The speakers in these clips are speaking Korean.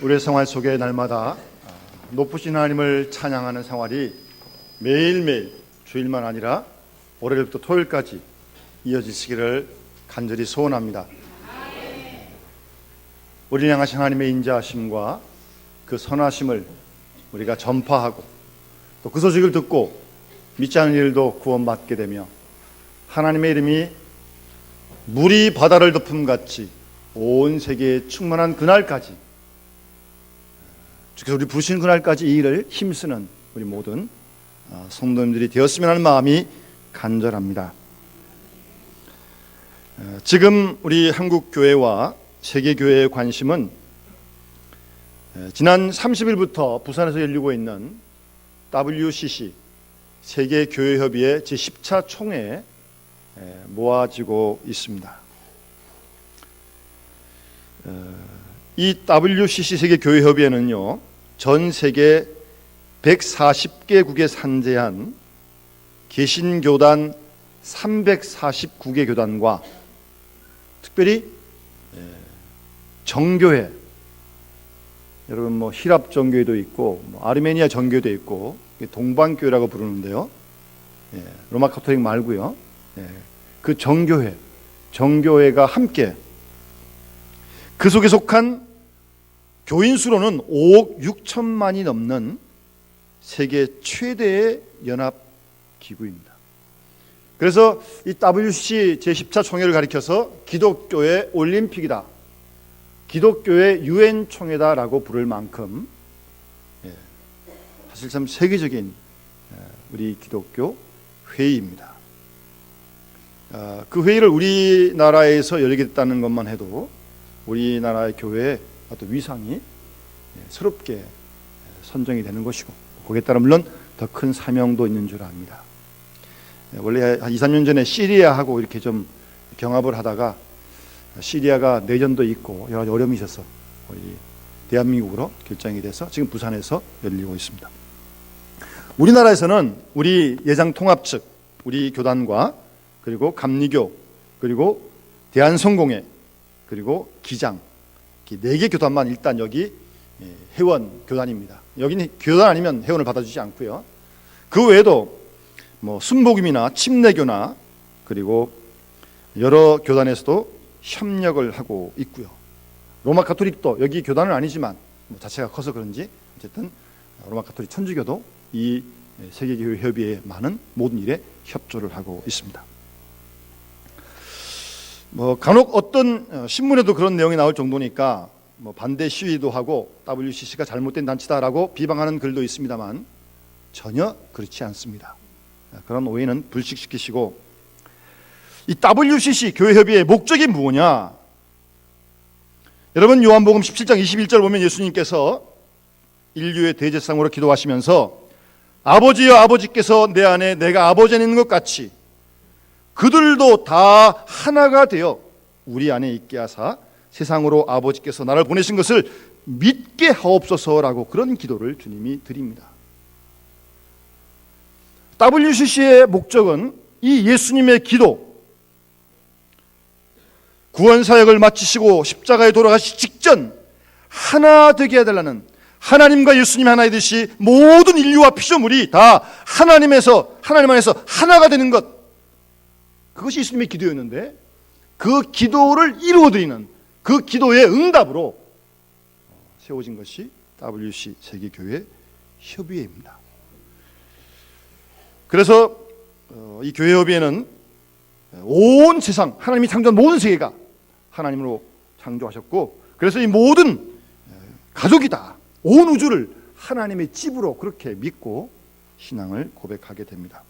우리의 생활 속에 날마다 높으신 하나님을 찬양하는 생활이 매일매일 주일만 아니라 월요일부터 토요일까지 이어지시기를 간절히 소원합니다. 우리 향하신 하나님의 인자하심과 그 선하심을 우리가 전파하고 또 그 소식을 듣고 믿지 않은 일도 구원받게 되며 하나님의 이름이 물이 바다를 덮음 같이 온 세계에 충만한 그날까지 주께서 우리 부르신 그날까지 이 일을 힘쓰는 우리 모든 어, 성도님들이 되었으면 하는 마음이 간절합니다. 어, 지금 우리 한국 교회와 세계 교회의 관심은 에, 지난 30일부터 부산에서 열리고 있는 WCC 세계 교회 협의회 제10차 총회에 에, 모아지고 있습니다. 어, 이 WCC 세계 교회 협의회는요. 전 세계 140개국에 산재한 개신교단 349개 교단과 특별히 에, 정교회 여러분 뭐 히랍 정교회도 있고 뭐 아르메니아 정교회도 있고 동방교회라고 부르는데요. 예, 로마 카톨릭 말고요. 예, 그 정교회 정교회가 함께 그 속에 속한 교인 수로는 5억 6천만이 넘는 세계 최대의 연합 기구입니다. 그래서 이 WC 제10차 총회를 가리켜서 기독교의 올림픽이다. 기독교의 유엔 총회다라고 부를 만큼 예, 사실 참 세계적인 예, 우리 기독교 회의입니다. 아, 그 회의를 우리나라에서 열리게 됐다는 것만 해도 우리나라의 교회의 어떤 위상이 예, 새롭게 예, 선정이 되는 것이고 거기에 따라 물론 더 큰 사명도 있는 줄 압니다. 예, 원래 한 2, 3년 전에 시리아하고 이렇게 좀 경합을 하다가 시리아가 내전도 있고 여러 가지 어려움이 있어서 대한민국으로 결정이 돼서 지금 부산에서 열리고 있습니다. 우리나라에서는 우리 예장 통합 측, 우리 교단과 그리고 감리교 그리고 대한성공회 그리고 기장 네 개 교단만 일단 여기 예, 회원 교단입니다. 여기는 교단 아니면 회원을 받아주지 않고요. 그 외에도 뭐 순복음이나 침례교나 그리고 여러 교단에서도 협력을 하고 있고요. 로마 가톨릭도 여기 교단은 아니지만 뭐 자체가 커서 그런지 어쨌든 로마 가톨릭 천주교도 이 세계교회 협의회에 많은 모든 일에 협조를 하고 있습니다. 뭐 간혹 어떤 어, 신문에도 그런 내용이 나올 정도니까 뭐 반대 시위도 하고 WCC가 잘못된 단체다라고 비방하는 글도 있습니다만 전혀 그렇지 않습니다. 그런 오해는 불식시키시고 이 WCC 교회협의회 목적이 뭐냐? 여러분 요한복음 17장 21절 보면 예수님께서 인류의 대제상으로 기도하시면서 아버지여 아버지께서 내 안에 내가 아버지 있는 것 같이 그들도 다 하나가 되어 우리 안에 있게 하사 세상으로 아버지께서 나를 보내신 것을 믿게 하옵소서라고 그런 기도를 주님이 드립니다. WCC의 목적은 이 예수님의 기도, 구원 사역을 마치시고 십자가에 돌아가시 직전 하나 되게 해달라는 하나님과 예수님 하나이 듯이 모든 인류와 피조물이 다 하나님에서 하나님 안에서 하나가 되는 것 그것이 예수님의 기도였는데 그 기도를 이루어드리는 그 기도의 응답으로 세워진 것이 WC 세계교회 협의회입니다. 그래서 어, 이 교회 협의회는 온 세상 하나님이 창조한 모든 세계가 하나님으로 창조하셨고 그래서 이 모든 가족이다 온 우주를 하나님의 집으로 그렇게 믿고 신앙을 고백하게 됩니다.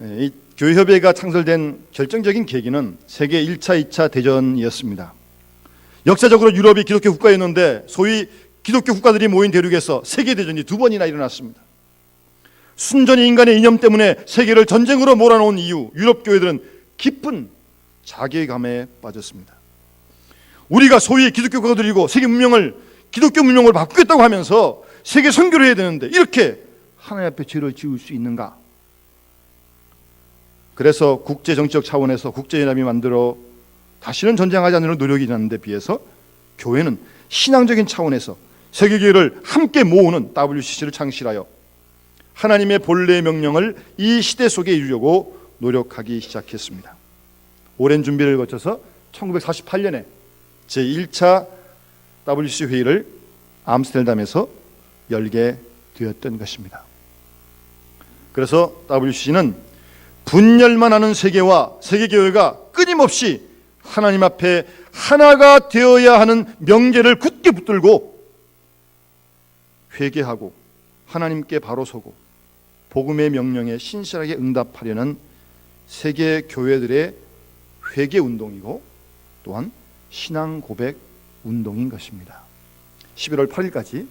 이 교회협의회가 창설된 결정적인 계기는 세계 1차, 2차 대전이었습니다. 역사적으로 유럽이 기독교 국가였는데 소위 기독교 국가들이 모인 대륙에서 세계 대전이 두 번이나 일어났습니다. 순전히 인간의 이념 때문에 세계를 전쟁으로 몰아놓은 이유 유럽 교회들은 깊은 자괴감에 빠졌습니다. 우리가 소위 기독교 국가들이고 세계 문명을 기독교 문명을 바꾸겠다고 하면서 세계 선교를 해야 되는데 이렇게 하나님 앞에 죄를 지을 수 있는가? 그래서 국제 정치적 차원에서 국제 연합이 만들어 다시는 전쟁하지 않는 노력이 있는데 비해서 교회는 신앙적인 차원에서 세계 교회를 함께 모으는 WCC를 창실하여 하나님의 본래의 명령을 이 시대 속에 이루려고 노력하기 시작했습니다. 오랜 준비를 거쳐서 1948년에 제1차 WCC 회의를 암스테르담에서 열게 되었던 것입니다. 그래서 WCC는 분열만 하는 세계와 세계교회가 끊임없이 하나님 앞에 하나가 되어야 하는 명제를 굳게 붙들고 회개하고 하나님께 바로 서고 복음의 명령에 신실하게 응답하려는 세계 교회들의 회개 운동이고 또한 신앙 고백 운동인 것입니다. 11월 8일까지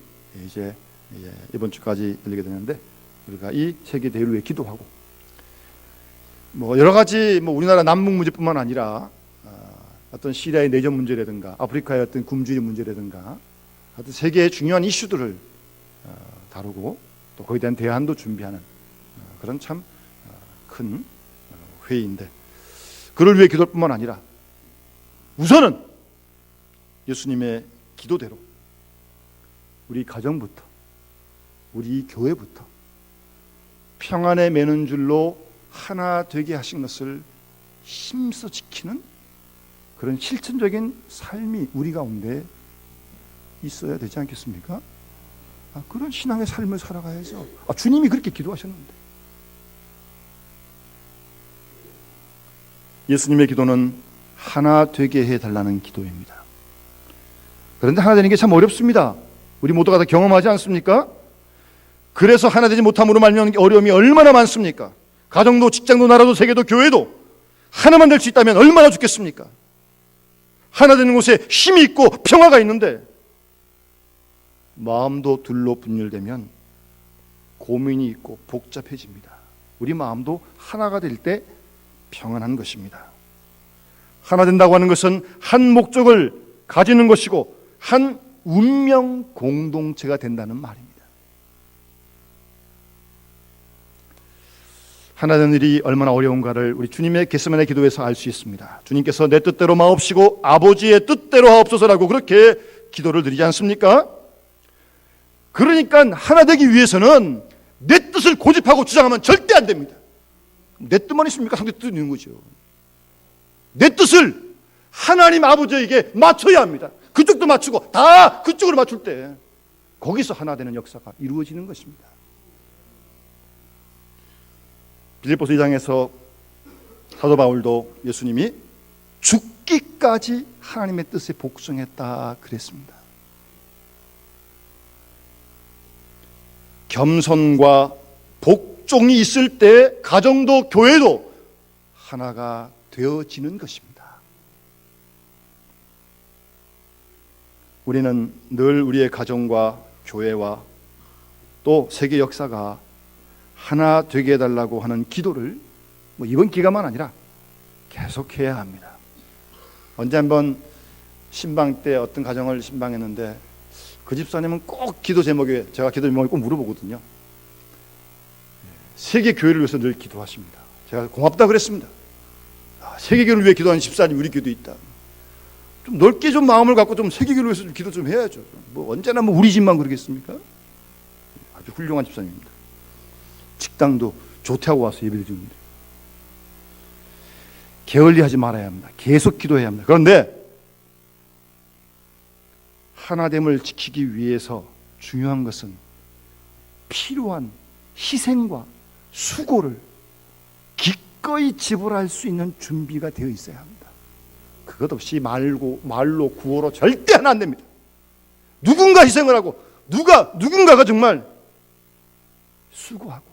이제 이번 주까지 열리게 되는데 우리가 이 세계 대회를 위해 기도하고 뭐 여러 가지 뭐 우리나라 남북 문제뿐만 아니라 어떤 시리아의 내전 문제라든가 아프리카의 어떤 굶주리 문제라든가 하여튼 세계의 중요한 이슈들을 어, 다루고 또 거기에 대한 대안도 준비하는 어, 그런 참 큰 회의인데 그를 위해 기도할 뿐만 아니라 우선은 예수님의 기도대로 우리 가정부터 우리 교회부터 평안에 매는 줄로 하나 되게 하신 것을 힘써 지키는 그런 실천적인 삶이 우리 가운데 있어야 되지 않겠습니까? 아, 그런 신앙의 삶을 살아가야죠. 아, 주님이 그렇게 기도하셨는데. 예수님의 기도는 하나 되게 해달라는 기도입니다. 그런데 하나 되는 게 참 어렵습니다. 우리 모두가 다 경험하지 않습니까? 그래서 하나 되지 못함으로 말미암는 어려움이 얼마나 많습니까? 가정도 직장도 나라도 세계도 교회도 하나만 될 수 있다면 얼마나 좋겠습니까? 하나 되는 곳에 힘이 있고 평화가 있는데 마음도 둘로 분열되면 고민이 있고 복잡해집니다. 우리 마음도 하나가 될 때 평안한 것입니다. 하나 된다고 하는 것은 한 목적을 가지는 것이고 한 운명 공동체가 된다는 말입니다. 하나 되는 일이 얼마나 어려운가를 우리 주님의 겟세만의 기도에서 알 수 있습니다. 주님께서 내 뜻대로 마옵시고 아버지의 뜻대로 하옵소서라고 그렇게 기도를 드리지 않습니까? 그러니까 하나 되기 위해서는 내 뜻을 고집하고 주장하면 절대 안 됩니다. 내 뜻만 있습니까? 상대 뜻이 있는 거죠. 내 뜻을 하나님 아버지에게 맞춰야 합니다. 그쪽도 맞추고 다 그쪽으로 맞출 때 거기서 하나 되는 역사가 이루어지는 것입니다. 빌립보서 2장에서 사도 바울도 예수님이 죽기까지 하나님의 뜻에 복종했다 그랬습니다. 겸손과 복종이 있을 때 가정도 교회도 하나가 되어지는 것입니다. 우리는 늘 우리의 가정과 교회와 또 세계 역사가 하나 되게 해달라고 하는 기도를 뭐 이번 기간만 아니라 계속해야 합니다. 언제 한번 신방 때 어떤 가정을 신방했는데 그 집사님은 꼭 기도 제목에 제가 기도 제목을 꼭 물어보거든요. 세계 교회를 위해서 늘 기도하십니다. 제가 고맙다 그랬습니다. 아, 세계 교회를 위해 기도하는 집사님 우리 교도 있다. 좀 넓게 좀 마음을 갖고 좀 세계 교회를 위해서 좀 기도 좀 해야죠. 뭐 언제나 뭐 우리 집만 그러겠습니까? 아주 훌륭한 집사님입니다. 식당도 조퇴하고 와서 예배를 드립니다. 게을리하지 말아야 합니다. 계속 기도해야 합니다. 그런데 하나됨을 지키기 위해서 중요한 것은 필요한 희생과 수고를 기꺼이 지불할 수 있는 준비가 되어 있어야 합니다. 그것 없이 말고 말로 구호로 절대 안 됩니다. 누군가 희생을 하고 누가 누군가가 정말 수고하고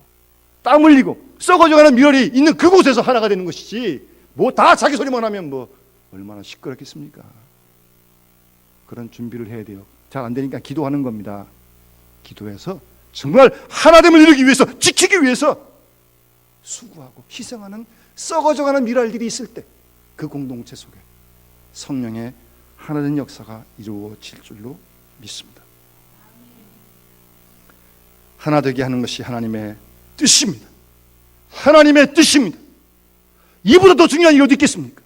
땀 흘리고 썩어져가는 미련이 있는 그곳에서 하나가 되는 것이지 뭐 다 자기 소리만 하면 뭐 얼마나 시끄럽겠습니까? 그런 준비를 해야 돼요. 잘 안 되니까 기도하는 겁니다. 기도해서 정말 하나됨을 이루기 위해서 지키기 위해서 수고하고 희생하는 썩어져가는 미랄들이 있을 때 그 공동체 속에 성령의 하나된 역사가 이루어질 줄로 믿습니다. 하나 되게 하는 것이 하나님의 뜻입니다. 하나님의 뜻입니다. 이보다 더 중요한 어디 있겠습니까?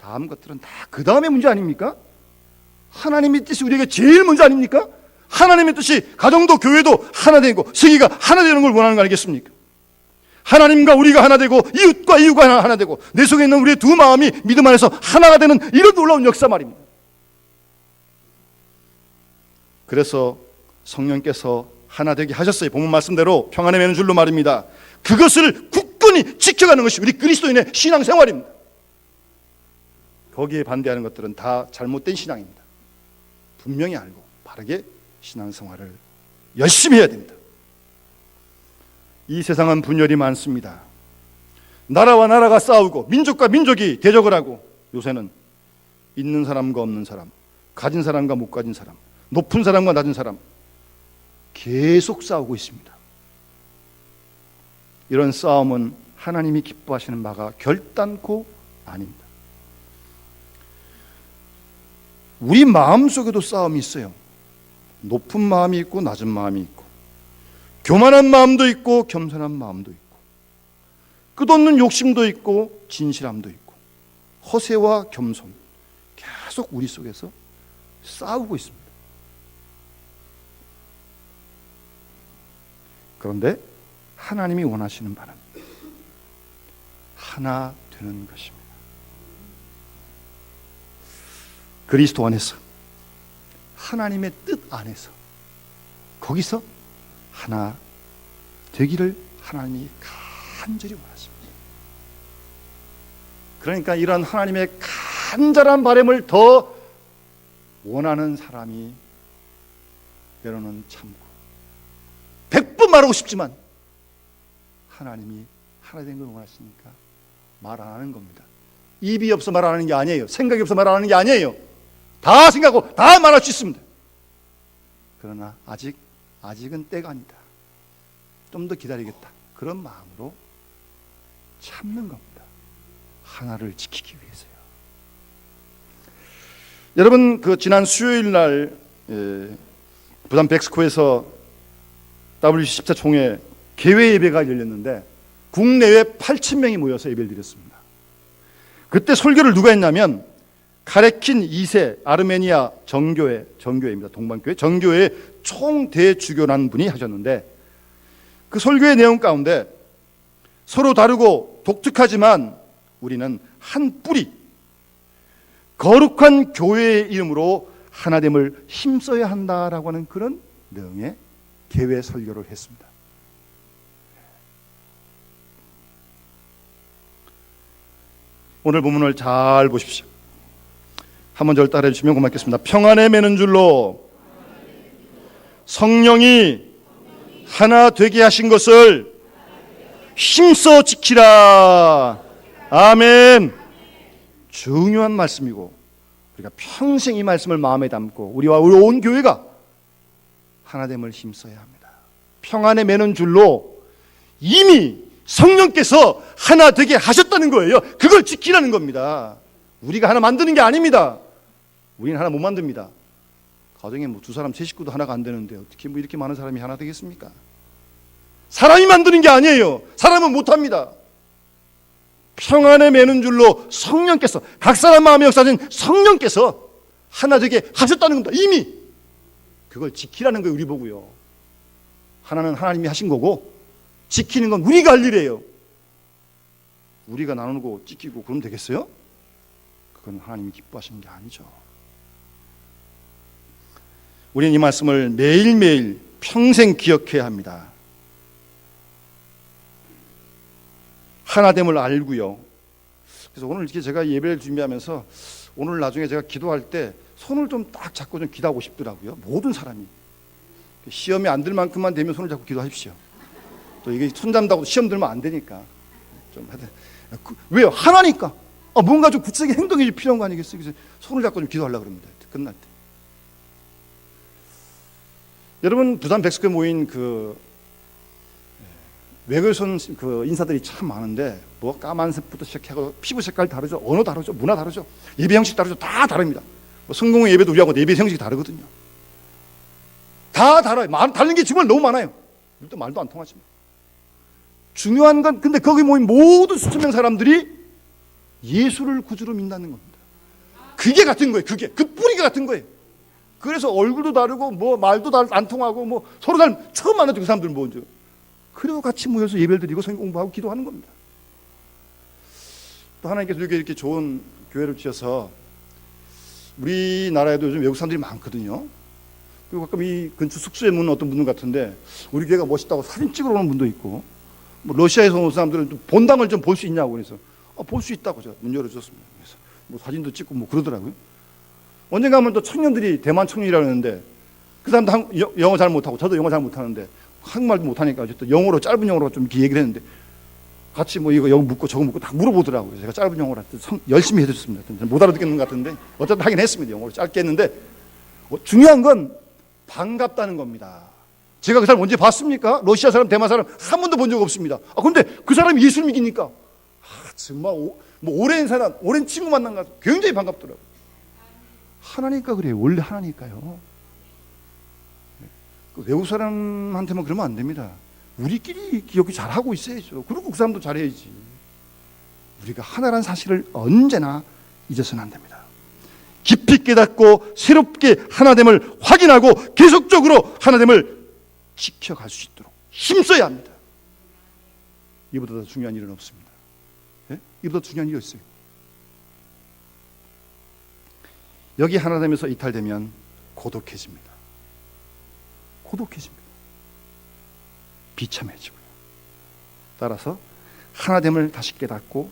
다 다음 것들은 다 그 다음의 문제 아닙니까? 하나님의 뜻이 우리에게 제일 먼저 아닙니까? 하나님의 뜻이 가정도 교회도 하나 되고 세계가 하나 되는 걸 원하는 거 아니겠습니까? 하나님과 우리가 하나 되고 이웃과 이웃과 하나, 하나 되고 내 속에 있는 우리의 두 마음이 믿음 안에서 하나가 되는 이런 놀라운 역사 말입니다. 그래서 성령께서 하나 되게 하셨어요. 본문 말씀대로 평안에 매는 줄로 말입니다. 그것을 굳건히 지켜가는 것이 우리 그리스도인의 신앙생활입니다. 거기에 반대하는 것들은 다 잘못된 신앙입니다. 분명히 알고 바르게 신앙생활을 열심히 해야 됩니다. 이 세상은 분열이 많습니다. 나라와 나라가 싸우고 민족과 민족이 대적을 하고 요새는 있는 사람과 없는 사람, 가진 사람과 못 가진 사람, 높은 사람과 낮은 사람 계속 싸우고 있습니다. 이런 싸움은 하나님이 기뻐하시는 바가 결단코 아닙니다. 우리 마음 속에도 싸움이 있어요. 높은 마음이 있고 낮은 마음이 있고 교만한 마음도 있고 겸손한 마음도 있고 끝없는 욕심도 있고 진실함도 있고 허세와 겸손 계속 우리 속에서 싸우고 있습니다. 그런데 하나님이 원하시는 바는 하나 되는 것입니다. 그리스도 안에서 하나님의 뜻 안에서 거기서 하나 되기를 하나님이 간절히 원하십니다. 그러니까 이런 하나님의 간절한 바람을 더 원하는 사람이 때로는 참고 백번 말하고 싶지만 하나님이 하나 된 걸 원하시니까 말 안 하는 겁니다. 입이 없어 말 안 하는 게 아니에요. 생각이 없어 말 안 하는 게 아니에요. 다 생각하고 다 말할 수 있습니다. 그러나 아직 아직은 때가 아니다. 좀 더 기다리겠다. 그런 마음으로 참는 겁니다. 하나를 지키기 위해서요. 여러분 그 지난 수요일 날 예, 부산 백스코에서 WC10차 총회 개회 예배가 열렸는데 국내외 8천 명이 모여서 예배를 드렸습니다. 그때 설교를 누가 했냐면 카레킨 2세 아르메니아 정교회 정교회입니다. 동방교회 정교회 총대주교라는 분이 하셨는데 그 설교의 내용 가운데 서로 다르고 독특하지만 우리는 한 뿌리 거룩한 교회의 이름으로 하나됨을 힘써야 한다라고 하는 그런 내용의 개회 설교를 했습니다. 오늘 본문을 잘 보십시오. 한번 절 따라해 주시면 고맙겠습니다. 평안에 매는 줄로 성령이 하나 되게 하신 것을 힘써 지키라. 아멘. 중요한 말씀이고 우리가 평생 이 말씀을 마음에 담고 우리와 우리 온 교회가 하나됨을 힘써야 합니다. 평안에 매는 줄로 이미 성령께서 하나 되게 하셨다는 거예요. 그걸 지키라는 겁니다. 우리가 하나 만드는 게 아닙니다. 우리는 하나 못 만듭니다. 가정에 뭐 두 사람 세 식구도 하나가 안 되는데 어떻게 뭐 이렇게 많은 사람이 하나 되겠습니까? 사람이 만드는 게 아니에요. 사람은 못 합니다. 평안에 매는 줄로 성령께서 각 사람 마음에 역사하신 성령께서 하나 되게 하셨다는 겁니다. 이미 그걸 지키라는 거예요. 우리 보고요. 하나는 하나님이 하신 거고 지키는 건 우리가 할 일이에요. 우리가 나누고 지키고 그러면 되겠어요? 그건 하나님이 기뻐하시는 게 아니죠. 우리는 이 말씀을 매일매일 평생 기억해야 합니다. 하나됨을 알고요. 그래서 오늘 이렇게 제가 예배를 준비하면서 오늘 나중에 제가 기도할 때 손을 좀 딱 잡고 좀 기도하고 싶더라고요. 모든 사람이 시험에 안들 만큼만 되면 손을 잡고 기도하십시오. 또 이게 손 잡는다고 시험 들면 안 되니까 좀 하여튼 그, 왜요? 하나니까 아, 뭔가 좀 구체적인 행동이 필요한 거 아니겠어요? 그래서 손을 잡고 좀 기도하려고 그럽니다. 끝날 때. 여러분 부산 백석교에 모인 그 외교선 그 인사들이 참 많은데 뭐 까만색부터 시작해서 피부 색깔 다르죠, 언어 다르죠, 문화 다르죠, 예배 형식 다르죠, 다 다릅니다. 뭐 성공의 예배도 우리하고 예배 형식이 다르거든요. 다 달라요. 말 다른 게 정말 너무 많아요. 우리도 말도 안 통하지만 중요한 건 근데 거기 모인 모든 수천 명 사람들이 예수를 구주로 믿는 겁니다. 그게 같은 거예요. 그게 그 뿌리가 같은 거예요. 그래서 얼굴도 다르고 뭐 말도 다안 통하고 뭐 서로 다 처음 만났죠 그 사람들 먼저. 그리고 같이 모여서 예배를 드리고 성경 공부하고 기도하는 겁니다. 또 하나님께서 이렇게 이렇게 좋은 교회를 주셔서 우리나라에도 요즘 외국 사람들이 많거든요. 그리고 가끔 이 근처 숙소에 묻는 어떤 분들 같은데 우리 교회가 멋있다고 사진 찍으러 오는 분도 있고 뭐 러시아에서 온 사람들은 좀 본당을 좀 볼 수 있냐고 그래서 아, 볼수 있다고 제가 문 열어줬습니다. 그래서 뭐 사진도 찍고 뭐 그러더라고요. 언젠가 하면 또 청년들이 대만 청년이라고 하는데 그 사람도 영어 잘 못하고 저도 영어 잘 못하는데 한국말도 못하니까 어쨌든 영어로 짧은 영어로 좀 얘기를 했는데 같이 뭐 이거 여기 묻고 저거 묻고 다 물어보더라고요. 제가 짧은 영어로 하여튼 성- 열심히 해줬습니다. 못 알아듣겠는 것 같은데 어쨌든 하긴 했습니다. 영어로 짧게 했는데 어, 중요한 건 반갑다는 겁니다. 제가 그 사람 언제 봤습니까? 러시아 사람, 대만 사람 한 번도 본 적 없습니다. 아, 근데 그 사람이 예수 믿기니까 아, 정말 오, 뭐 오랜 사람, 오랜 친구 만난 것 같아서 굉장히 반갑더라고요. 하나니까 그래요. 원래 하나니까요. 그 외국 사람한테만 그러면 안 됩니다. 우리끼리 기억이 잘하고 있어야죠. 그리고 그 사람도 잘해야지. 우리가 하나란 사실을 언제나 잊어서는 안 됩니다. 깊이 깨닫고 새롭게 하나됨을 확인하고 계속적으로 하나됨을 지켜갈 수 있도록 힘써야 합니다. 이보다 더 중요한 일은 없습니다. 예? 이보다 중요한 일이 있어요. 여기 하나됨에서 이탈되면 고독해집니다. 고독해집니다. 비참해지고요. 따라서 하나됨을 다시 깨닫고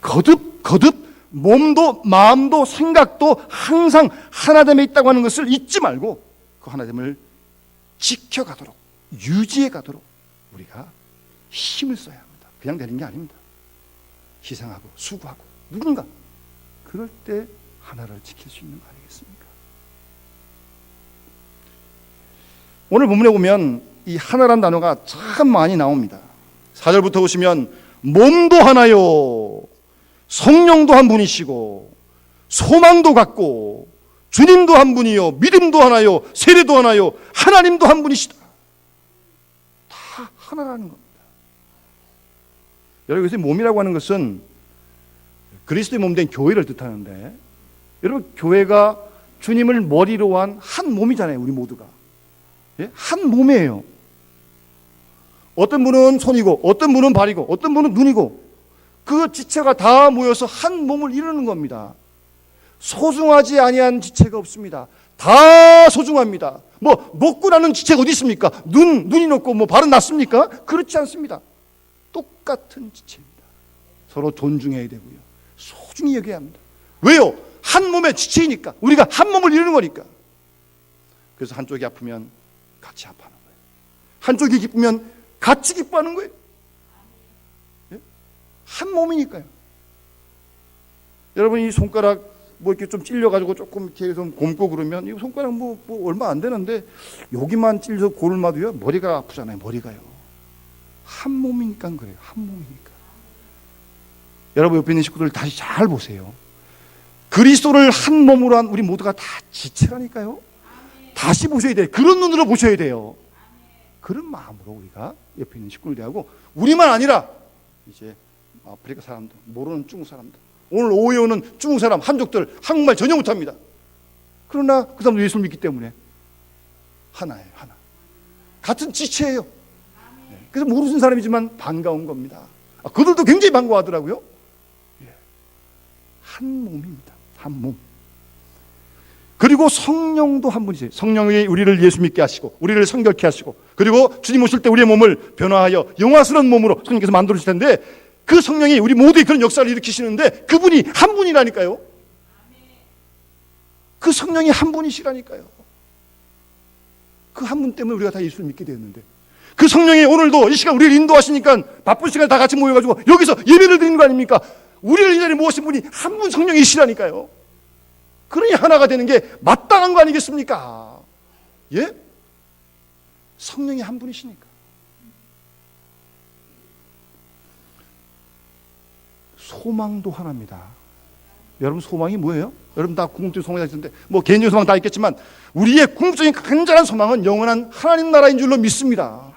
거듭 거듭 몸도 마음도 생각도 항상 하나됨에 있다고 하는 것을 잊지 말고 그 하나됨을 지켜가도록 유지해 가도록 우리가 힘을 써야 합니다. 그냥 되는 게 아닙니다. 희생하고 수고하고 누군가 그럴 때 하나를 지킬 수 있는 거 아니겠습니까? 오늘 본문에 보면 이 하나란 단어가 참 많이 나옵니다. 4절부터 보시면 몸도 하나요. 성령도 한 분이시고 소망도 같고 주님도 한 분이요. 믿음도 하나요. 세례도 하나요. 하나님도 한 분이시다. 다 하나라는 겁니다. 여러분 여기서 몸이라고 하는 것은 그리스도의 몸된 교회를 뜻하는데 여러분 교회가 주님을 머리로 한 한 몸이잖아요. 우리 모두가. 예? 한 몸이에요. 어떤 분은 손이고, 어떤 분은 발이고, 어떤 분은 눈이고, 그 지체가 다 모여서 한 몸을 이루는 겁니다. 소중하지 아니한 지체가 없습니다. 다 소중합니다. 뭐 먹고 나는 지체가 어디 있습니까? 눈 눈이 높고 뭐 발은 낮습니까? 그렇지 않습니다. 똑같은 지체입니다. 서로 존중해야 되고요. 소중히 여겨야 합니다. 왜요? 한 몸의 지체이니까 우리가 한 몸을 이루는 거니까. 그래서 한쪽이 아프면 같이 아파하는 거예요. 한쪽이 기쁘면 같이 기뻐하는 거예요. 예? 한 몸이니까요. 여러분 이 손가락 뭐 이렇게 좀 찔려가지고 조금 이렇게 좀 곰고 그러면 이 손가락 뭐, 뭐 얼마 안 되는데 여기만 찔려 고를마도요 머리가 아프잖아요 머리가요. 한 몸이니까 그래요. 한 몸이니까. 여러분 옆에 있는 식구들 다시 잘 보세요. 그리스도를 한 몸으로 한 우리 모두가 다 지체라니까요. 다시 보셔야 돼요. 그런 눈으로 보셔야 돼요. 그런 마음으로 우리가 옆에 있는 식구를 대하고 우리만 아니라 이제 아프리카 사람들, 모르는 중국 사람들, 오늘 오후에 오는 중국 사람, 한족들 한국말 전혀 못합니다. 그러나 그 사람도 예수를 믿기 때문에 하나예요, 하나. 같은 지체예요. 네. 그래서 모르는 사람이지만 반가운 겁니다. 아, 그들도 굉장히 반가워하더라고요. 예. 한 몸입니다. 한 몸. 그리고 성령도 한 분이세요. 성령이 우리를 예수 믿게 하시고 우리를 성결케 하시고 그리고 주님 오실 때 우리의 몸을 변화하여 영화스러운 몸으로 성령께서 만들어 주실 텐데 그 성령이 우리 모두의 그런 역사를 일으키시는데 그분이 한 분이라니까요. 그 성령이 한 분이시라니까요. 그 한 분 때문에 우리가 다 예수를 믿게 되었는데 그 성령이 오늘도 이 시간 우리를 인도하시니까 바쁜 시간에 다 같이 모여가지고 여기서 예배를 드리는 거 아닙니까? 우리를 이 자리에 모으신 분이 한 분 성령이시라니까요. 그러니 하나가 되는 게 마땅한 거 아니겠습니까? 예? 성령이 한 분이시니까. 소망도 하나입니다. 여러분 소망이 뭐예요? 여러분 다 궁극적인 소망이 있는데 뭐 개인적인 소망 다 있겠지만 우리의 궁극적인 간절한 소망은 영원한 하나님 나라인 줄로 믿습니다.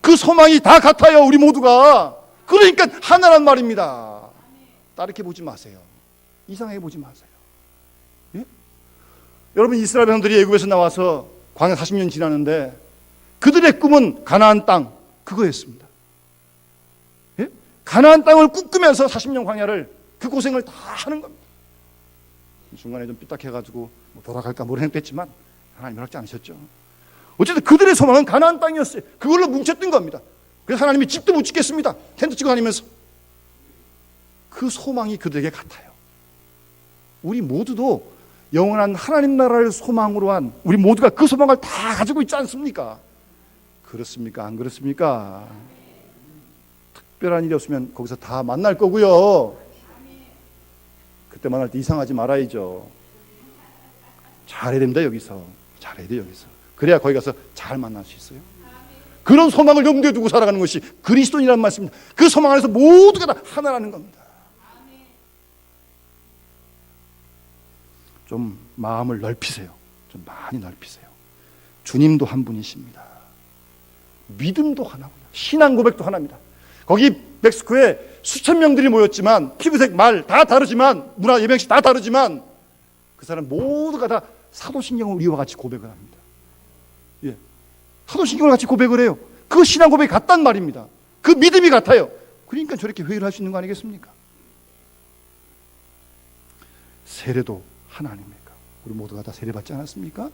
그 소망이 다 같아요. 우리 모두가. 그러니까 하나란 말입니다. 다르게 보지 마세요. 이상하게 보지 마세요. 여러분 이스라엘 백성들이 애굽에서 나와서 광야 40년 지나는데 그들의 꿈은 가나안 땅 그거였습니다. 예? 가나안 땅을 꿈꾸면서 40년 광야를 그 고생을 다 하는 겁니다. 중간에 좀 삐딱해가지고 뭐 돌아갈까 모르겠지만 하나님 허락지 않으셨죠. 어쨌든 그들의 소망은 가나안 땅이었어요. 그걸로 뭉쳤던 겁니다. 그래서 하나님이 집도 못 짓겠습니다. 텐트 치고 다니면서 그 소망이 그들에게 같아요. 우리 모두도 영원한 하나님 나라를 소망으로 한 우리 모두가 그 소망을 다 가지고 있지 않습니까? 그렇습니까? 안 그렇습니까? 특별한 일이 없으면 거기서 다 만날 거고요. 그때 만날 때 이상하지 말아야죠. 잘해야 됩니다, 여기서. 잘해야 돼, 여기서. 그래야 거기 가서 잘 만날 수 있어요. 그런 소망을 염두에 두고 살아가는 것이 그리스도인이라는 말씀입니다. 그 소망 안에서 모두가 다 하나라는 겁니다. 좀 마음을 넓히세요. 좀 많이 넓히세요. 주님도 한 분이십니다. 믿음도 하나고요. 신앙 고백도 하나입니다. 거기 멕시코에 수천 명들이 모였지만 피부색 말 다 다르지만 문화 예명식 다 다르지만 그 사람 모두가 다 사도신경을 우리와 같이 고백을 합니다. 예. 사도신경을 같이 고백을 해요. 그 신앙 고백이 같단 말입니다. 그 믿음이 같아요. 그러니까 저렇게 회의를 할 수 있는 거 아니겠습니까? 세례도 하나 아닙니까? 우리 모두가 다 세례 받지 않았습니까?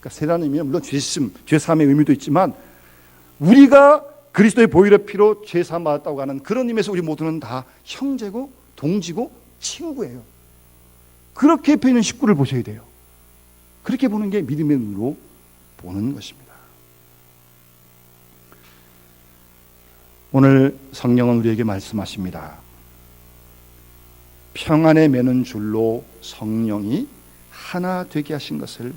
그러니까 세라는 의미는 물론 죄심, 죄사함의 의미도 있지만 우리가 그리스도의 보혈의 피로 죄사함 받았다고 하는 그런 의미에서 우리 모두는 다 형제고 동지고 친구예요. 그렇게 옆에 있는 식구를 보셔야 돼요. 그렇게 보는 게 믿음의 눈으로 보는 것입니다. 오늘 성령은 우리에게 말씀하십니다. 평안에 매는 줄로 성령이 하나 되게 하신 것을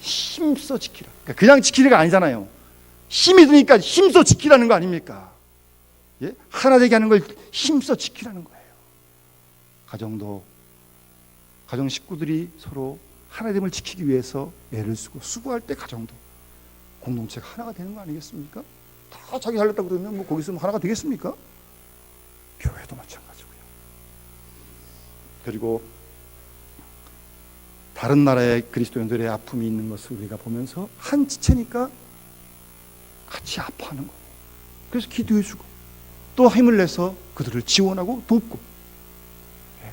힘써 지키라. 그러니까 그냥 지키기가 아니잖아요. 힘이 드니까 힘써 지키라는 거 아닙니까? 예? 하나 되게 하는 걸 힘써 지키라는 거예요. 가정도 가정 식구들이 서로 하나됨을 지키기 위해서 애를 쓰고 수고할 때 가정도 공동체가 하나가 되는 거 아니겠습니까? 다 자기 하려다 그러면 뭐 거기서 뭐 하나가 되겠습니까? 교회도 마찬가지고요. 그리고 다른 나라의 그리스도인들의 아픔이 있는 것을 우리가 보면서 한 지체니까 같이 아파하는 거고 그래서 기도해주고 또 힘을 내서 그들을 지원하고 돕고 예.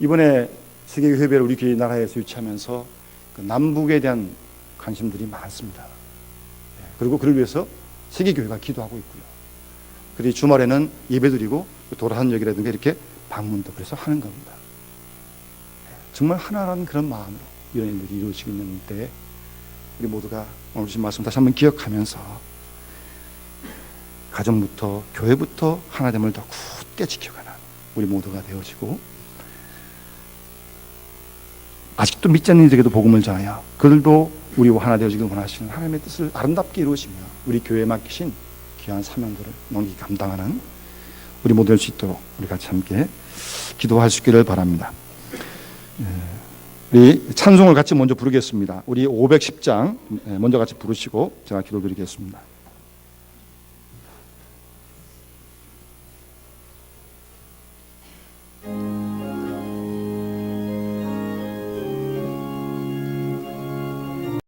이번에 세계회배를 우리 나라에서 유치하면서 그 남북에 대한 관심들이 많습니다. 예. 그리고 그를 위해서 세계교회가 기도하고 있고요. 그리고 주말에는 예배드리고 도라산역이라든가 이렇게 방문도 그래서 하는 겁니다. 예. 정말 하나라는 그런 마음으로 이런 일들이 이루어지고 있는 때에 우리 모두가 오늘 주신 말씀 다시 한번 기억하면서 가정부터 교회부터 하나됨을 더 굳게 지켜가는 우리 모두가 되어지고 아직도 믿지 않는 이들에게도 복음을 전하여 그들도 우리와 하나 되어지길 원하시는 하나님의 뜻을 아름답게 이루시며 우리 교회에 맡기신 귀한 사명들을 넉넉히 감당하는 우리 모두 될수 있도록 우리 같이 함께 기도할 수 있기를 바랍니다. 예. 우리 찬송을 같이 먼저 부르겠습니다. 우리 510장 먼저 같이 부르시고 제가 기도 드리겠습니다.